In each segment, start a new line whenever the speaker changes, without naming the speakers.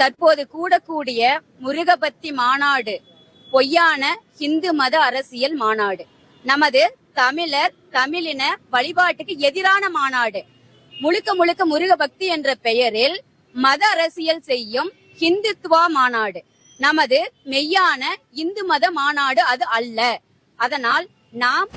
தற்போது கூடக்கூடிய முருகபக்தி மாநாடு பொய்யான இந்து மத அரசியல் மாநாடு. நமது தமிழர் தமிழின வழிபாட்டுக்கு எதிரான மாநாடு. முழுக்க முழுக்க முருகபக்தி என்ற பெயரில் மத அரசியல் செய்யும் ஹிந்துத்துவா மாநாடு. நமது மெய்யான இந்து மத மாநாடு அது அல்ல. அதனால் நாம்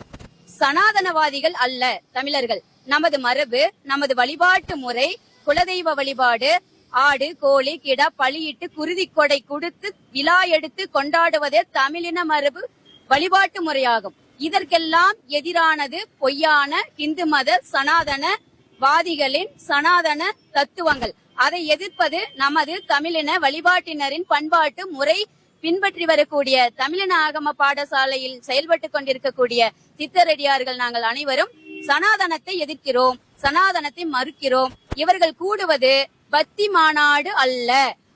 சனாதனவாதிகள் அல்ல தமிழர்கள். நமது மரபு நமது வழிபாட்டு முறை குலதெய்வ வழிபாடு ஆடு கோழி கிடா பழியிட்டு குருதி கொடை கொடுத்து விழா எடுத்து கொண்டாடுவதே தமிழின மரபு வழிபாட்டு முறையாகும். இதற்கெல்லாம் எதிரானது பொய்யான இந்து மத சனாதன வாதிகளின் சனாதன தத்துவங்கள். அதை எதிர்ப்பது நமது தமிழின வழிபாட்டினரின் பண்பாட்டு முறை பின்பற்றி வரக்கூடிய தமிழின ஆகம பாடசாலையில் செயல்பட்டு கொண்டிருக்கக்கூடிய சித்தரடியார்கள் நாங்கள் அனைவரும் சனாதனத்தை எதிர்க்கிறோம் சனாதனத்தை மறுக்கிறோம். இவர்கள் கூடுவது பக்தி மாநாடு அல்ல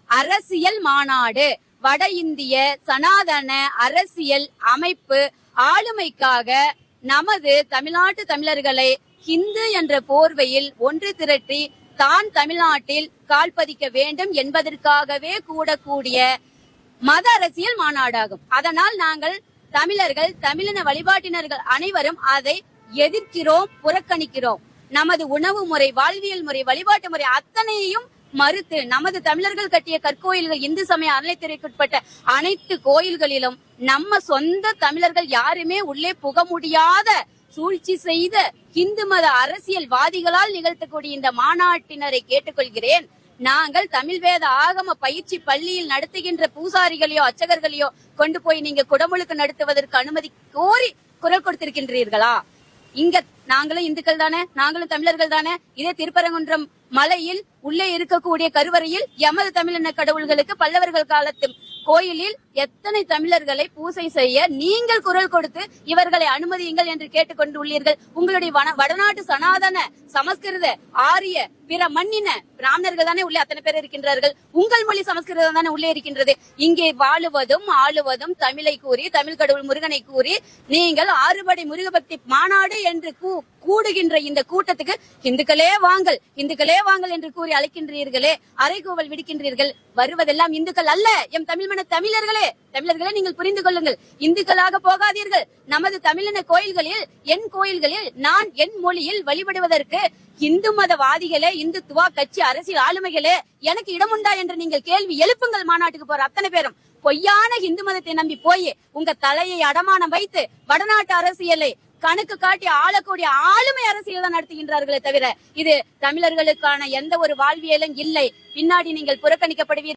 அரசியல் மாநாடு. வட இந்திய சனாதன அரசியல் அமைப்பு ஆளுமைக்காக நமது தமிழ்நாட்டு தமிழர்களை ஹிந்து என்ற போர்வையில் ஒன்று திரட்டி தான் தமிழ்நாட்டில் கால் பதிக்க வேண்டும் என்பதற்காகவே கூடக்கூடிய மத அரசியல் மாநாடாகும். அதனால் நாங்கள் தமிழர்கள் தமிழின வழிபாட்டினர்கள் அனைவரும் அதை எதிர்க்கிறோம் புறக்கணிக்கிறோம். நமது உணவு முறை வாழ்வியல் முறை வழிபாட்டு முறை அத்தனையையும் மறுத்து நமது தமிழர்கள் கட்டிய கற்கோயில்கள் இந்து சமய அறநிலைத்துறைக்குட்பட்ட அனைத்து கோயில்களிலும் நம்ம சொந்த தமிழர்கள் யாருமே உள்ளே புக முடியாத சூழ்ச்சி செய்த இந்து மத அரசியல்வாதிகளால் நிகழ்த்தக்கூடிய இந்த மாநாட்டினரை கேட்டுக்கொள்கிறேன். நாங்கள் தமிழ் வேத ஆகம பயிற்சி பள்ளியில் நடத்துகின்ற பூசாரிகளையோ அர்ச்சகர்களையோ கொண்டு போய் நீங்க குடமுழுக்கு நடத்துவதற்கு அனுமதி கோரி குரல் கொடுத்திருக்கின்றீர்களா? இங்க நாங்களும் இந்துக்கள் தானே நாங்களும் தமிழர்கள் தானே? இதே திருப்பரங்குன்றம் மலையில் உள்ளே இருக்கக்கூடிய கருவறையில் எமது தமிழின கடவுள்களுக்கு பல்லவர்கள் காலத்து கோயிலில் எத்தனை தமிழர்களை பூசை செய்ய நீங்கள் குரல் கொடுத்து இவர்களை அனுமதியுங்கள் என்று கேட்டுக்கொண்டு உள்ளீர்கள் உங்களுடைய வடநாட்டு சனாதன சமஸ்கிருத ஆரிய பிற மண்ணின பிராமணர்கள் தானே உள்ளே அத்தனை பேர் இருக்கின்றார்கள். உங்கள் மொழி சமஸ்கிருதம் தானே உள்ளே இருக்கின்றது. இங்கே வாழுவதும் ஆளுவதும் தமிழை கூறி தமிழ் கடவுள் முருகனை கூறி நீங்கள் ஆறுபடை முருகபக்தி மாநாடு என்று கூ- கூடுகின்ற இந்த கூட்டத்துக்கு இந்துக்களே வாங்கல் இந்துக்களே வாங்கல் என்று கூறி அழைக்கின்றீர்களே அரைகோவல் விடுக்கின்றீர்கள். வருவதெல்லாம் இந்துக்கள் அல்ல. எம் தமிழ்மன தமிழர்களே தமிழர்களே நீங்கள் புரிந்து கொள்ளுங்கள். இந்துக்களாக போகாதீர்கள். நமது தமிழின கோயில்களில் என் கோயில்களில் நான் என் மொழியில் வழிபடுவதற்கு இந்து மதவாதிகளே இந்துத்துவா கட்சி அரசியல் ஆளுமைகளே எனக்கு இடம் உண்டா என்று நீங்கள் கேள்வி எழுப்புங்கள் மாநாட்டுக்கு போற அத்தனை பேரும். பொய்யான இந்து மதத்தை நம்பி போய் உங்க தலையை அடமானம் வைத்து வடநாட்டு அரசியலை கணக்கு காட்டி ஆளக்கூடிய ஆளுமை அரசியல் தான் நடத்துகின்றார்களே தவிர இது தமிழர்களுக்கான எந்த ஒரு வாழ்வியலும் இல்லை. பின்னாடி நீங்கள் புறக்கணிக்கப்படுவீர்கள்.